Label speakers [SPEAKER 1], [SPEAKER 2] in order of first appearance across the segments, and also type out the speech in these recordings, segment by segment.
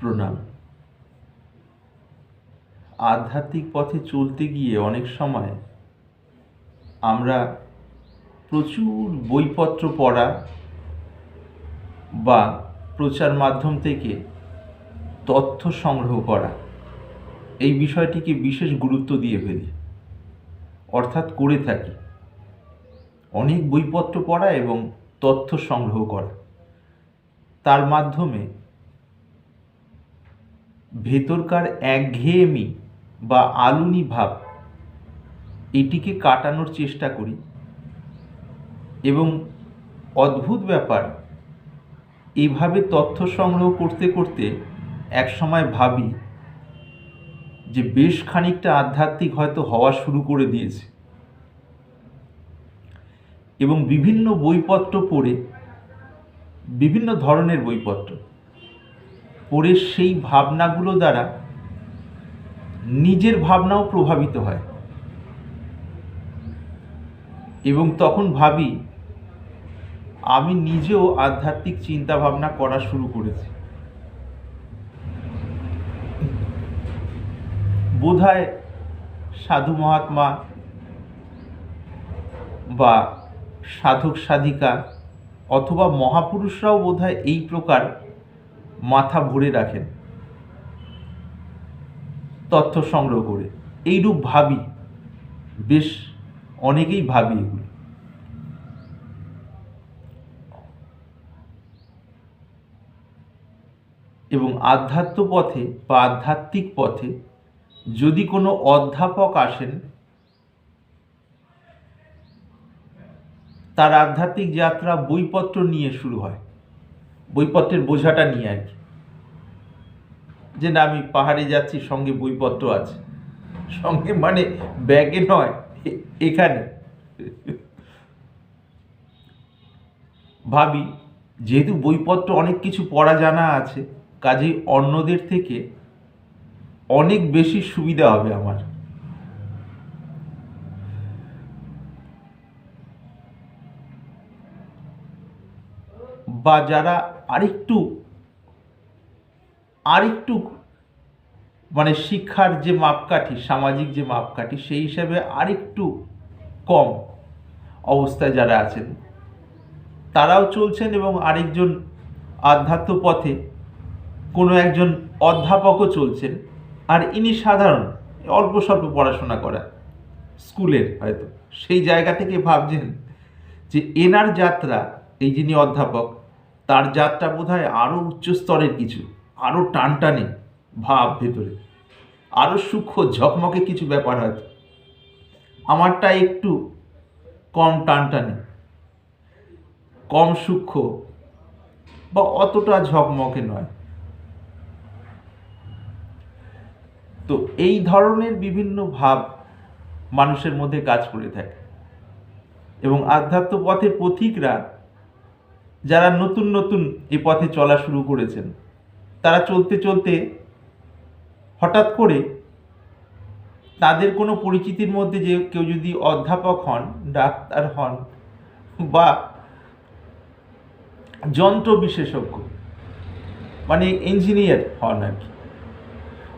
[SPEAKER 1] প্রণাম। আধ্যাত্মিক পথে চলতে গিয়ে অনেক সময় আমরা প্রচুর বইপত্র পড়া বা প্রচার মাধ্যম থেকে তথ্য সংগ্রহ করা, এই বিষয়টিকে বিশেষ গুরুত্ব দিয়ে ফেলি, অর্থাৎ করে থাকি। অনেক বইপত্র পড়া এবং তথ্য সংগ্রহ করা। তার মাধ্যমে ভেতরকার একঘেয়েমি বা আলুনি ভাব, এটিকে কাটানোর চেষ্টা করি। এবং অদ্ভুত ব্যাপার, এভাবে তথ্য সংগ্রহ করতে করতে এক সময় ভাবি যে বেশ খানিকটা আধ্যাত্মিক হয়তো হওয়া শুরু করে দিয়েছে। এবং বিভিন্ন বইপত্র পড়ে, বিভিন্ন ধরনের বইপত্র পড়ে সেই ভাবনাগুলো দ্বারা নিজের ভাবনাও প্রভাবিত হয়। এবং তখন ভাবি, আমি নিজেও আধ্যাত্মিক চিন্তা ভাবনা করা শুরু করেছি। বোধহয় সাধু মহাত্মা বা সাধক সাধিকা অথবা মহাপুরুষরাও বোধহয় এই প্রকার মাথা ভরে রাখেন। তথ্য সংগ্রহ করে। এইরূপ ভাবি। বেশ অনেকেই ভাবি এগুলো। এবং আধ্যাত্ম পথে বা আধ্যাত্মিক পথে যদি কোনো অধ্যাপক আসেন, তার আধ্যাত্মিক যাত্রা বইপত্র নিয়ে শুরু হয়। বইপত্রের বোঝাটা নিয়ে আর কি। যে না, আমি পাহাড়ে যাচ্ছি, সঙ্গে বইপত্র আছে। সঙ্গে মানে ব্যাগে নয়, এখানে। ভাবি, যেহেতু বইপত্র অনেক কিছু পড়া জানা আছে, কাজেই অন্যদের থেকে অনেক বেশি সুবিধা হবে আমার। বা যারা আরেকটু আরেকটু মানে শিক্ষার যে মাপকাঠি, সামাজিক যে মাপকাঠি, সেই হিসাবে আরেকটু কম অবস্থায় যারা আছেন, তারাও চলছেন এবং আরেকজন আধ্যাত্ম পথে কোনো একজন অধ্যাপকও চলছেন। আর ইনি সাধারণ, অল্প স্বল্প পড়াশোনা করা স্কুলের হয়তো। সেই জায়গা থেকে ভাবছেন যে এনার যাত্রা, এই যিনি অধ্যাপক তার যাত্রা বোধ হয় আরও উচ্চ স্তরের কিছু আরও টানটানে ভাব ভেতরে। আরও সূক্ষ্ম ঝকমকে কিছু ব্যাপার হয়তো। আমারটা একটু কম টানটানে। কম সূক্ষ্ম বা অতটা ঝকমকে নয়। তো এই ধরনের বিভিন্ন ভাব মানুষের মধ্যে কাজ করে থাকে। এবং আধ্যাত্ম পথের পথিকরা যারা নতুন নতুন এই পথে চলা শুরু করেছেন, তারা চলতে চলতে হঠাৎ করে তাদের কোনো পরিচিতির মধ্যে যে কেউ যদি অধ্যাপক হন, ডাক্তার হন বা যন্ত্র বিশেষজ্ঞ মানে ইঞ্জিনিয়ার হন আর কি,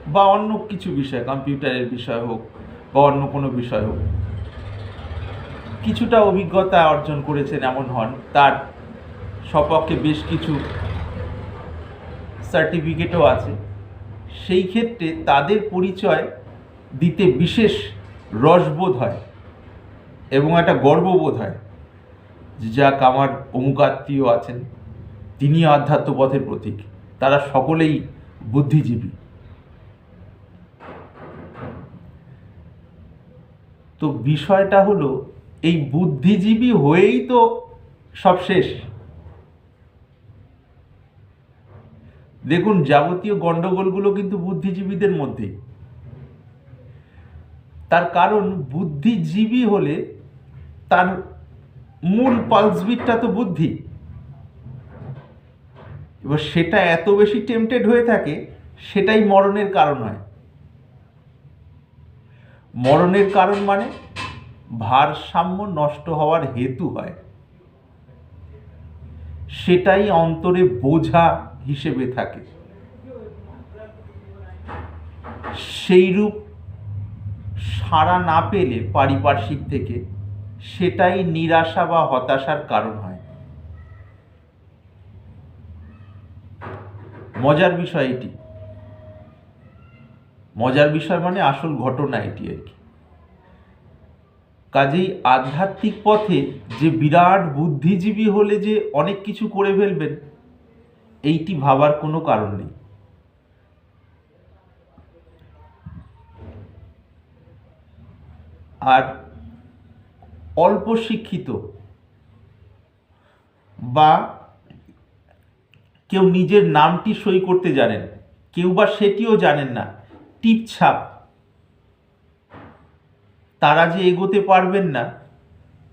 [SPEAKER 1] বা অন্য কিছু বিষয়, কম্পিউটারের বিষয় হোক বা অন্য কোনো বিষয় হোক, কিছুটা অভিজ্ঞতা অর্জন করেছেন এমন হন, তার সপক্ষে বেশ কিছু সার্টিফিকেটও আছে। সেই ক্ষেত্রে তাদের পরিচয় দিতে বিশেষ রসবোধ হয় এবং একটা গর্ববোধ হয়। যাক আমার অমুক আত্মীয় আছেন তিনি আধ্যাত্ম পথের প্রতীক। তারা সকলেই বুদ্ধিজীবী। তো বিষয়টা হলো, এই বুদ্ধিজীবী হয়েই তো সব শেষ। দেখুন, যাবতীয় গন্ডগোলগুলো কিন্তু বুদ্ধিজীবীদের মধ্যে। তার কারণ, বুদ্ধিজীবী হলে তার মূল পালসবিটটা তো বুদ্ধি। এবার সেটা এত বেশি টেম্পটেড হয়ে থাকে, সেটাই মরণের কারণ হয়। মরণের কারণ মানে ভারসাম্য নষ্ট হওয়ার হেতু হয়। সেটাই অন্তরে বোঝা হিসেবে থাকে। সেইরূপ সাড়া না পেলে পারিপার্শ্বিক থেকে সেটাই নিরাশা বা হতাশার কারণ হয়। মজার বিষয় এটি। মজার বিষয় মানে আসল ঘটনা এটি আর কি। কাজেই আধ্যাত্মিক পথে যে বিরাট বুদ্ধিজীবী হলে যে অনেক কিছু করে ফেলবেন এইটি ভাবার কোনো কারণ নেই। আর অল্প শিক্ষিত বা কেউ নিজের নামটি সই করতে জানেন, কেউ বা সেটিও জানেন না টিপছাপ তারা যে এগোতে পারবেন না,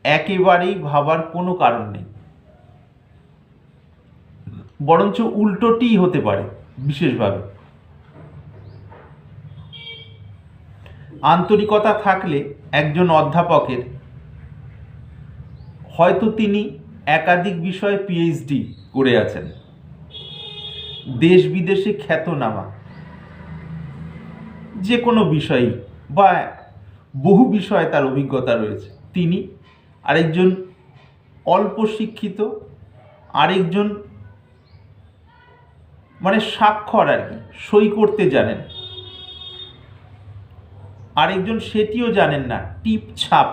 [SPEAKER 1] একেবারেই ভাবার কোনো কারণ নেই। বরঞ্চ উল্টোটিই হতে পারে, বিশেষভাবে। আন্তরিকতা থাকলে একজন অধ্যাপকের হয়তো তিনি একাধিক বিষয়ে পিএইচডি করে আছেন। দেশ বিদেশে খ্যাতনামা। যে কোনো বিষয়ই বা বহু বিষয়ে তার অভিজ্ঞতা রয়েছে। তিনি আরেকজন অল্প শিক্ষিত, আরেকজন মানে স্বাক্ষর আর কি, সই করতে জানেন। আরেকজন সেটিও জানেন না, টিপ ছাপ।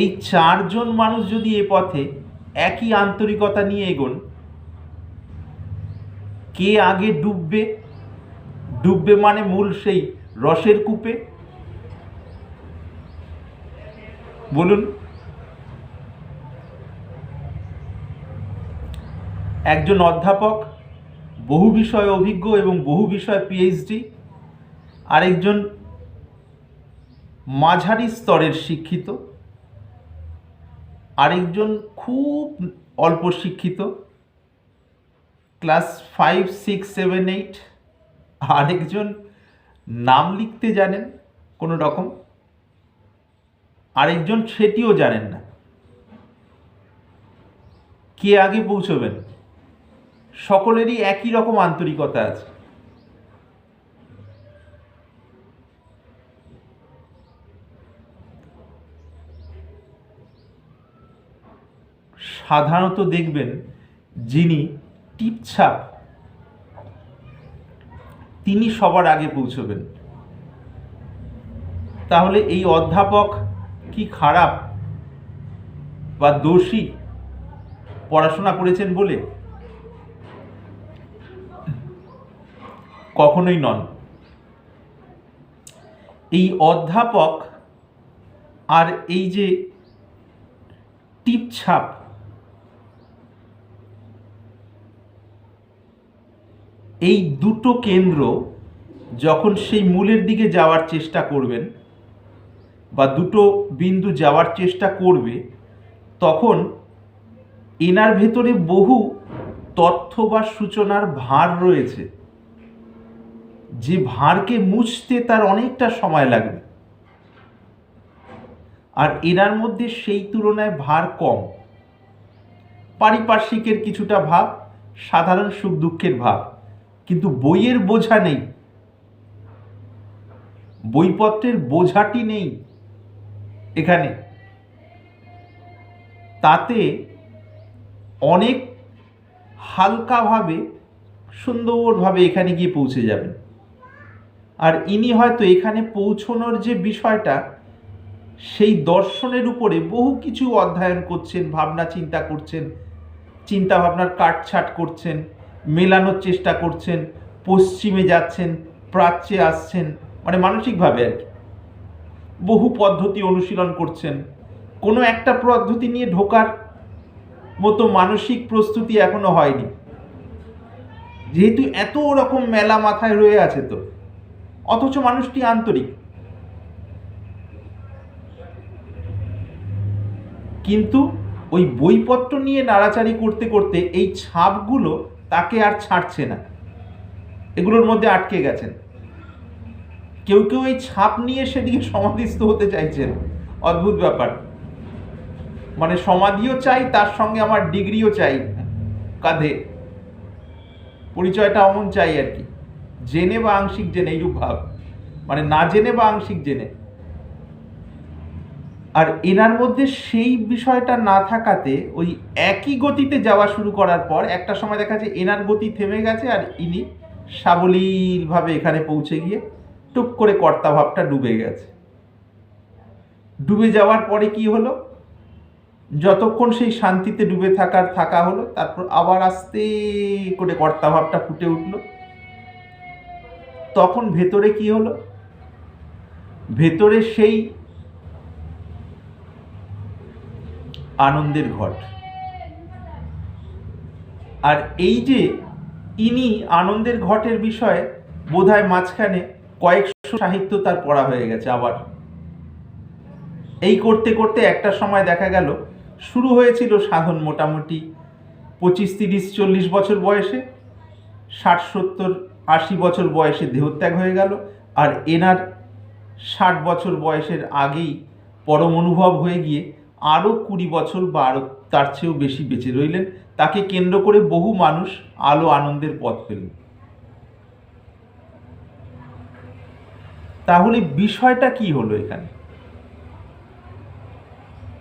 [SPEAKER 1] এই চারজন মানুষ যদি এ পথে একই আন্তরিকতা নিয়ে এগোন, কে আগে ডুববে? ডুববে মানে মূল সেই রসের কূপে? বলুন। একজন অধ্যাপক বহু বিষয়ে অভিজ্ঞ এবং বহু বিষয়ে পিএইচডি আরেকজন মাঝারি স্তরের শিক্ষিত, আরেকজন খুব অল্প শিক্ষিত, class five six seven eight আরেকজন নাম লিখতে জানেন কোনো রকম, আরেকজন সেটিও জানেন না। কে আগে পৌঁছবেন? সকলেরই একই রকম আন্তরিকতা আছে। সাধারণত দেখবেন যিনি টিপছাপ, তিনি সবার আগে পৌঁছবেন। তাহলে এই অধ্যাপক কি খারাপ বা দোষী পড়াশোনা করেছেন বলে? কখনোই নন। এই অধ্যাপক আর এই যে টিপছাপ, এই দুটো কেন্দ্র যখন সেই মূলের দিকে যাওয়ার চেষ্টা করবেন বা দুটো বিন্দু যাওয়ার চেষ্টা করবে, তখন এনার ভেতরে বহু তথ্য বা সূচনার ভার রয়েছে। যে ভারকে মুছতে তার অনেকটা সময় লাগবে। আর এনার মধ্যে সেই তুলনায় ভার কম। পারিপার্শ্বিকের কিছুটা ভাব, সাধারণ সুখ দুঃখের ভাব। কিন্তু বইয়ের বোঝা নেই। বইপত্রের বোঝাটি নেই এখানে। তাতে অনেক হালকাভাবে সুন্দরভাবে এখানে গিয়ে পৌঁছে যাবেন। আর ইনি হয়তো এখানে পৌঁছনোর যে বিষয়টা, সেই দর্শনের উপরে বহু কিছু অধ্যয়ন করছেন, ভাবনা চিন্তা করছেন চিন্তা ভাবনার কাটছাট করছেন, মেলানোর চেষ্টা করছেন, পশ্চিমে যাচ্ছেন, প্রাচ্যে আসছেন মানে মানসিকভাবে আর কি। বহু পদ্ধতি অনুশীলন করছেন। কোনো একটা পদ্ধতি নিয়ে ঢোকার মতো মানসিক প্রস্তুতি এখনও হয়নি। যেহেতু এত রকম মেলা মাথায় রয়ে আছে তো অথচ মানুষটি আন্তরিক। কিন্তু ওই বইপত্র নিয়ে নাড়াচাড়ি করতে করতে এই ছাপগুলো তাকে আর ছাড়ছে না। এগুলোর মধ্যে আটকে গেছেন। কেউ কেউ এই ছাপ নিয়ে সেদিকে সমাধিস্থ হতে চাইছেন। অদ্ভুত ব্যাপার। মানে সমাধিও চাই, তার সঙ্গে আমার ডিগ্রিও চাই। কাঁধে। পরিচয়টা অমন চাই আর কি। জেনে বা আংশিক জেনে এইরূপ ভাব মানে না জেনে বা আংশিক জেনে। আর এনার মধ্যে সেই বিষয়টা না থাকাতে ওই একই গতিতে যাওয়া শুরু করার পর একটা সময় দেখা যাচ্ছে এনার গতি থেমে গেছে আর ইনি সাবলীলভাবে এখানে পৌঁছে গিয়ে টুপ করে কর্তাভাবটা ডুবে গেছে। ডুবে যাওয়ার পরে কি হলো? যতক্ষণ সেই শান্তিতে ডুবে থাকার থাকা হলো, তারপর আবার আস্তে করে কর্তাভাবটা ফুটে উঠল। তখন ভেতরে কি হলো? ভেতরে সেই আনন্দের ঘট। আর এই যে ইনি আনন্দের ঘটের বিষয়ে বোধহয় মাঝখানে কয়েকশো সাহিত্য তার পড়া হয়ে গেছে আবার। এই করতে করতে একটা সময় দেখা গেল, শুরু হয়েছিল সাধন মোটামুটি পঁচিশ, তিরিশ, চল্লিশ বছর বয়সে। ষাট, সত্তর আশি বছর বয়সে দেহত্যাগ হয়ে গেল আর এনার ষাট বছর বয়সের আগেই পরম অনুভব হয়ে গিয়ে আরও কুড়ি বছর বা আরও তার চেয়েও বেশি বেঁচে রইলেন। তাকে কেন্দ্র করে বহু মানুষ আলো আনন্দের পথ পেলেন। তাহলে বিষয়টা কি হলো এখানে?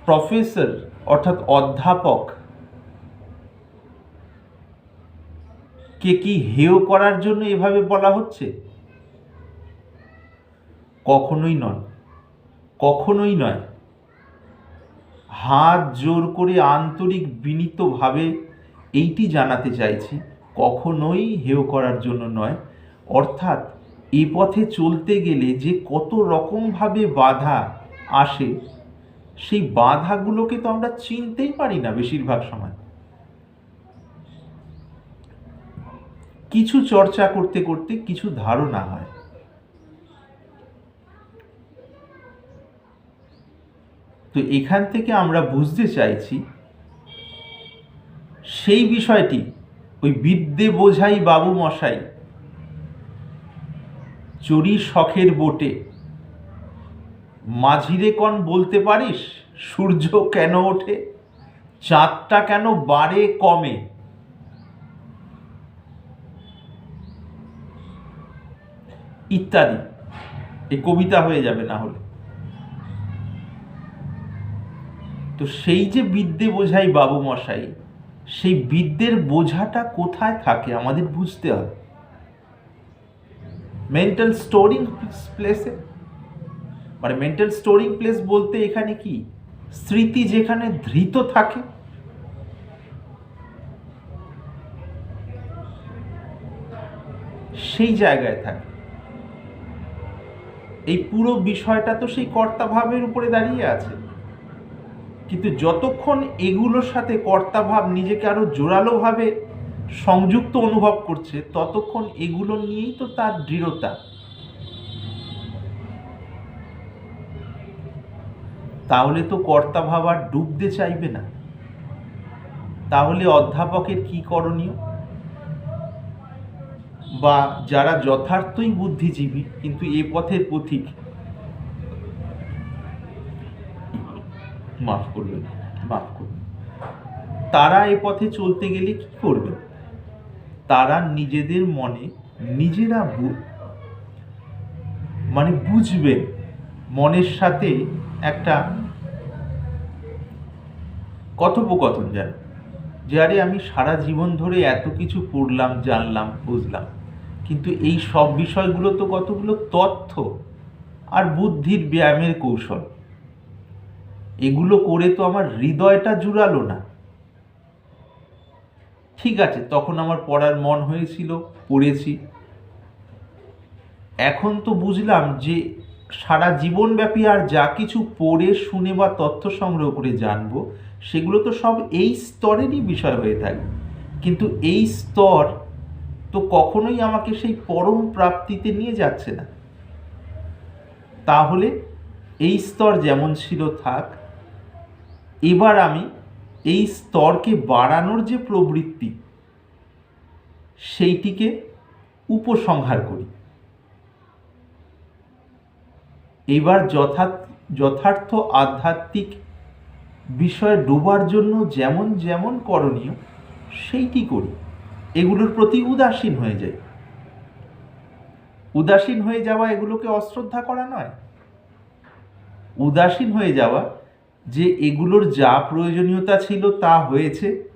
[SPEAKER 1] প্রফেসর অর্থাৎ অধ্যাপক কে কি হেয় করার জন্য এভাবে বলা হচ্ছে? কখনোই নয় কখনোই নয়। হাত জোর করে আন্তরিক বিনীতভাবে এইটি জানাতে চাইছি, কখনোই হেয় করার জন্য নয়। অর্থাৎ, এ পথে চলতে গেলে যে কত রকমভাবে বাধা আসে, সেই বাধাগুলোকে তো আমরা চিনতেই পারি না বেশিরভাগ সময়। কিছু চর্চা করতে করতে কিছু ধারণা হয়। তো এখান থেকে আমরা বুঝতে চাইছি, সেই বিষয়টি ওই বিদ্যে বোঝাই বাবু মশাই, চুরি শখের বোটে। মাঝিরে কন বলতে পারিস, সূর্য কেন ওঠে? চাঁদটা কেন বাড়ে কমে? ইত্যাদি। এই কবিতা হয়ে যাবে না হলে। তো সেই যে বিদ্যে বোঝাই বাবু মশাই, সেই বিদ্যের বোঝাটা কোথায় থাকে আমাদের বুঝতে হবে। মেন্টাল স্টোরিং প্লেসে মানে মেন্টাল স্টোরিং প্লেস বলতে এখানে কি? স্মৃতি যেখানে ধৃত থাকে। সেই জায়গায় থাকে। এই পুরো বিষয়টা তো সেই কর্তাভাবের উপরে দাঁড়িয়ে আছে। কিন্তু যতক্ষণ এগুলোর সাথে কর্তাভাব নিজেকে আরও জোরালোভাবে সংযুক্ত অনুভব করছে, ততক্ষণ এগুলো নিয়েই তো তার দৃঢ়তা। তাহলে তো কর্তাভাব আর ডুবতে চাইবে না। তাহলে অধ্যাপকের কি করণীয়? বা যারা যথার্থই বুদ্ধিজীবী, কিন্তু এ পথের পথিক, মাফ করবেন মাফ করবেন। তারা এ পথে চলতে গেলে কি করবে তারা নিজেদের মনে নিজেরা মানে বুঝবে মনের সাথে একটা কথোপকথন যেন, যে আরে আমি সারা জীবন ধরে এত কিছু পড়লাম, জানলাম, বুঝলাম। কিন্তু এই সব বিষয়গুলো তো কতগুলো তথ্য আর বুদ্ধির ব্যায়ামের কৌশল। এগুলো করে তো আমার হৃদয়টা জুড়ালো না। ঠিক আছে, তখন আমার পড়ার মন হয়েছিল, পড়েছি। এখন তো বুঝলাম যে সারা জীবনব্যাপী আর যা কিছু পড়ে, শুনে বা তথ্য সংগ্রহ করে জানব, সেগুলো তো সব এই স্তরেরই বিষয় হয়ে থাকবে। কিন্তু এই স্তর তো কখনোই আমাকে সেই পরম প্রাপ্তিতে নিয়ে যাচ্ছে না। তাহলে এই স্তর যেমন ছিল থাক, এবার আমি এই স্তরকে বাড়ানোর যে প্রবৃত্তি, সেইটিকে উপসংহার করি। এবার যথার্থ যথার্থ আধ্যাত্মিক বিষয়ে ডোবার জন্য যেমন যেমন করণীয়, সেইটি করি। এগুলোর প্রতি উদাসীন হয়ে যায় উদাসীন হয়ে যাওয়া এগুলোকে অশ্রদ্ধা করা নয়। উদাসীন হয়ে যাওয়া যে এগুলোর যা প্রয়োজনীয়তা ছিল তা হয়েছে।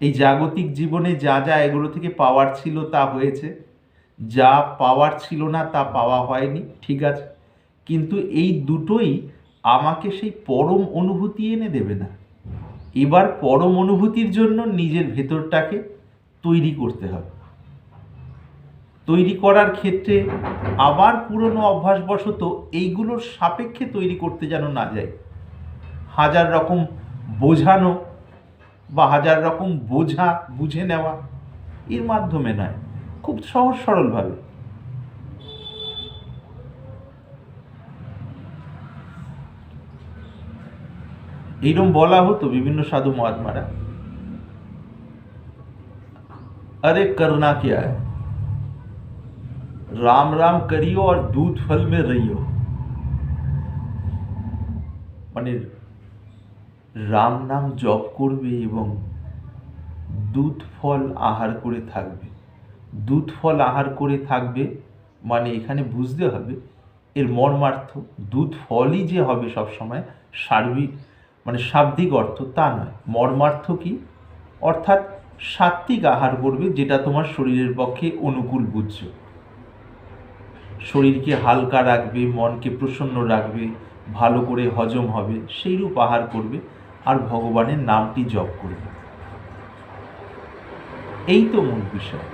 [SPEAKER 1] এই জাগতিক জীবনে যা যা এগুলো থেকে পাওয়ার ছিল তা হয়েছে। যা পাওয়ার ছিল না তা পাওয়া হয়নি, ঠিক আছে। কিন্তু এই দুটোই আমাকে সেই পরম অনুভূতি এনে দেবে না। এবার পরম অনুভূতির জন্য নিজের ভেতরটাকে তৈরি করতে হবে। তৈরি করার ক্ষেত্রে আবার পুরনো অভ্যাসবশত এইগুলোর সাপেক্ষে তৈরি করতে যেন না যায় হাজার রকম বোঝানো বা হাজার রকম বোঝা, বুঝে নেওয়া এর মাধ্যমে নয়, খুব সহজ সরলভাবে। এইরকম বলা হতো বিভিন্ন সাধু মহাত্মারা अरे करना क्या है राम राम करियो और दूध फल में रहियो মানে রাম নাম জপ করবে এবং দুধ ফল আহার করে থাকবে দুধ ফল আহার করে থাকবে মানে এখানে বুঝতে হবে এর মর্মার্থ দুধ ফলই যে হবে সব সময় সার্বিক মানে শাব্দিক অর্থ তা নয়। মর্মার্থ কি? অর্থাৎ সাত্বিক আহার করবে যেটা তোমার শরীরের পক্ষে অনুকূল বুঝছ। শরীরকে হালকা রাখবে, মনকে প্রসন্ন রাখবে, ভালো করে হজম হবে, সেইরূপ আহার করবে আর ভগবানের নামটি জপ করবে। এই তো মূল বিষয়।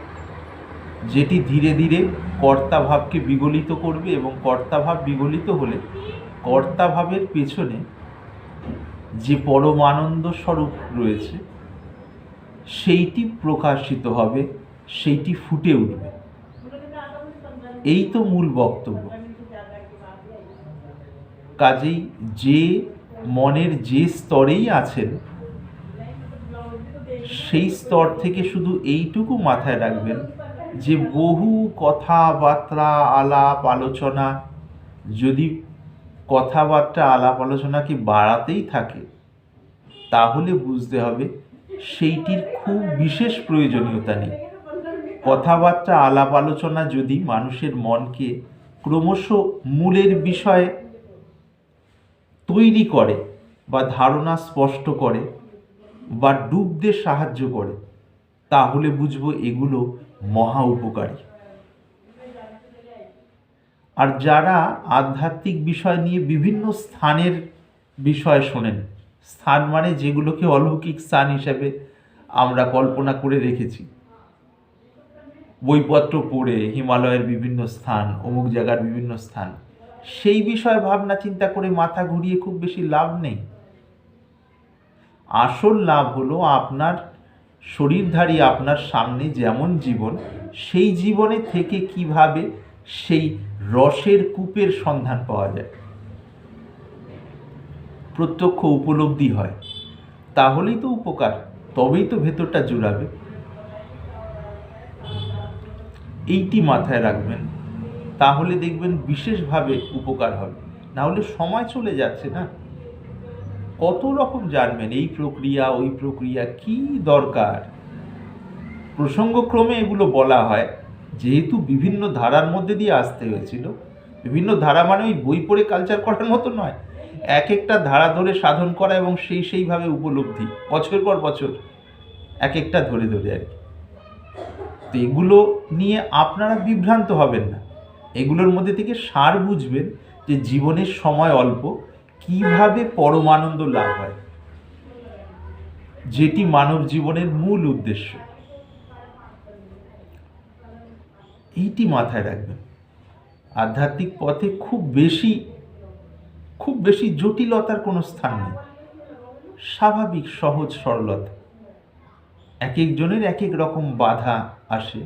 [SPEAKER 1] যেটি ধীরে ধীরে কর্তাভাবকে বিগলিত করবে এবং কর্তাভাব বিগলিত হলে কর্তাভাবের পেছনে যে পরমানন্দ স্বরূপ রয়েছে, সেইটি প্রকাশিত হবে, সেইটি ফুটে উঠবে। এই তো মূল বক্তব্য। কাজেই যে মনের যে স্তরেই আছেন, সেই স্তর থেকে শুধু এইটুকু মাথায় রাখবেন যে বহু কথাবার্তা, আলাপ, আলোচনা যদি কথাবার্তা, আলাপ আলোচনাকে বাড়াতেই থাকে? তাহলে বুঝতে হবে সেইটির খুব বিশেষ প্রয়োজনীয়তা নেই। কথাবার্তা, আলাপ আলোচনা যদি মানুষের মনকে ক্রমশ মূলের বিষয়ে তৈরি করে বা ধারণা স্পষ্ট করে বা ডুবতে সাহায্য করে, তাহলে বুঝব এগুলো মহা উপকারী। আর যারা আধ্যাত্মিক বিষয় নিয়ে বিভিন্ন স্থানের বিষয় শোনেন, স্থান মানে যেগুলোকে অলৌকিক স্থান হিসেবে আমরা কল্পনা করে রেখেছি। বইপত্র পড়ে, হিমালয়ের বিভিন্ন স্থান, অমুক জায়গার বিভিন্ন স্থান, সেই বিষয়ে ভাবনা চিন্তা করে মাথা ঘুরিয়ে খুব বেশি লাভ নেই। আসল লাভ হলো আপনার শরীরধারী আপনার সামনে যেমন জীবন, সেই জীবনে থেকে কীভাবে সেই রসের কূপের সন্ধান পাওয়া যায়। প্রত্যক্ষ উপলব্ধি হয়। তাহলেই তো উপকার, তবেই তো ভেতরটা জুড়াবে। এইটি মাথায় রাখবেন, তাহলে দেখবেন বিশেষভাবে উপকার হবে। না হলে সময় চলে যাচ্ছে না। কত রকম জানবেন, এই প্রক্রিয়া, ওই প্রক্রিয়া, কি দরকার? প্রসঙ্গক্রমে এগুলো বলা হয় যেহেতু বিভিন্ন ধারার মধ্যে দিয়ে আসতে হয়েছিল, বিভিন্ন ধারা মানে ওই বই পড়ে কালচার করার মতো নয়। এক একটা ধারা ধরে সাধন করা এবং সেই সেইভাবে উপলব্ধি, বছর পর বছর, এক একটা ধরে ধরে আর কি। তো এগুলো নিয়ে আপনারা বিভ্রান্ত হবেন না। এগুলোর মধ্যে থেকে সার বুঝবেন যে জীবনের সময় অল্প, কীভাবে পরমানন্দ লাভ হয়, যেটি মানব জীবনের মূল উদ্দেশ্য। এইটি মাথায় রাখবেন। আধ্যাত্মিক পথে খুব বেশি খুব বেশি জটিলতার কোনো স্থান নেই। স্বাভাবিক, সহজ, সরলতা। এক একজনের এক এক রকম বাধা আসে।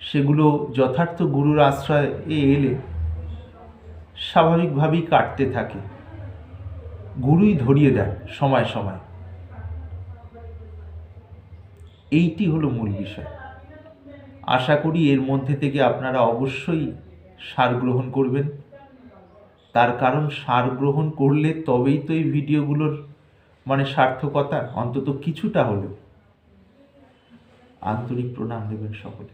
[SPEAKER 1] সেগুলো যথার্থ গুরুর আশ্রয়ে এলে স্বাভাবিকভাবেই কাটতে থাকে। গুরুই ধরিয়ে দেন সময় সময়। এইটি হলো মূল বিষয়। আশা করি এর মধ্যে থেকে আপনারা অবশ্যই সার গ্রহণ করবেন। তার কারণ সার গ্রহণ করলে তবেই তো এই ভিডিওগুলোর মানে সার্থকতা অন্তত কিছুটা হলেও। আন্তরিক প্রণাম দেবেন সকলে